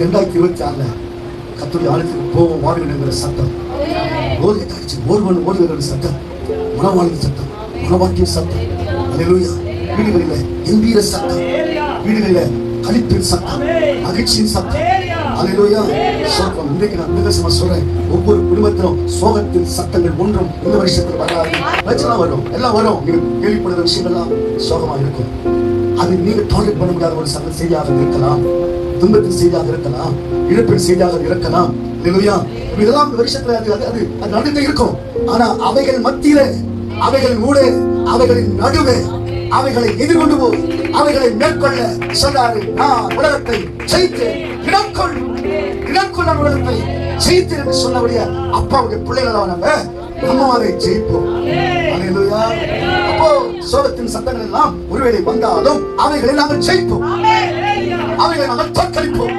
ரெண்டாயிரத்தி இருபத்தி ஆறுல கத்துடைய ஆலயத்துக்கு போவோம் வாருங்கிற சத்தம் ஓர் கேட்டாச்சு ஒருவன் ஓடுகிற சத்தம் மனவாழ்வு சத்தம் மனவாக்கிய சத்தம் அல்லேலூயா வீடுகளில் எந்தீர சத்தம் வீடுகளில் கழிப்பின் சத்தம் மகிழ்ச்சியின் சத்தம் அல்லேலூயா சோகம் இன்றைக்கு நான் பிரதேசமா சொல்றேன். ஒவ்வொரு குடும்பத்திலும் சோகத்தின் சத்தங்கள் ஒன்றும் இந்த வருஷத்தில் வராது. வச்சலாம் வரும் எல்லாம் வரும். கேள்விப்படுற விஷயங்கள்லாம் சோகமா இருக்கும். அது நீங்க டார்கெட் பண்ண முடியாத ஒரு சக செய்தியாக இருக்கலாம். துன்பத்தின் செய்தியாக இருக்கலாம். இழப்பின் செய்தியாக இருக்கலாம். இல்லையா? இதெல்லாம் வருஷத்துல அது அது அது இருக்கும். ஆனா அவைகள் மத்தியில அவைகளின் ஊடே அவைகளின் நடுவே அவைகளை எதிர்கொண்டு போய் அவைகளை மேற்கொள்ள சொன்னாரு நான் உலகத்தை ஜெயித்து இடம்கொள் இடம்கொள்ள உலகத்தை ஜெயித்து என்று சொன்னபடிய அப்பாவுடைய பிள்ளைகள் நம்ம நம்ம அதை ஜெயிப்போம். அல்லேலூயா. அப்போ சோகத்தின் சத்தங்கள் எல்லாம் ஒருவேளை வந்தாலும் அவைகளை நாங்கள் ஜெயிப்போம். அவைகளை நாங்கள் தோற்கடிப்போம்.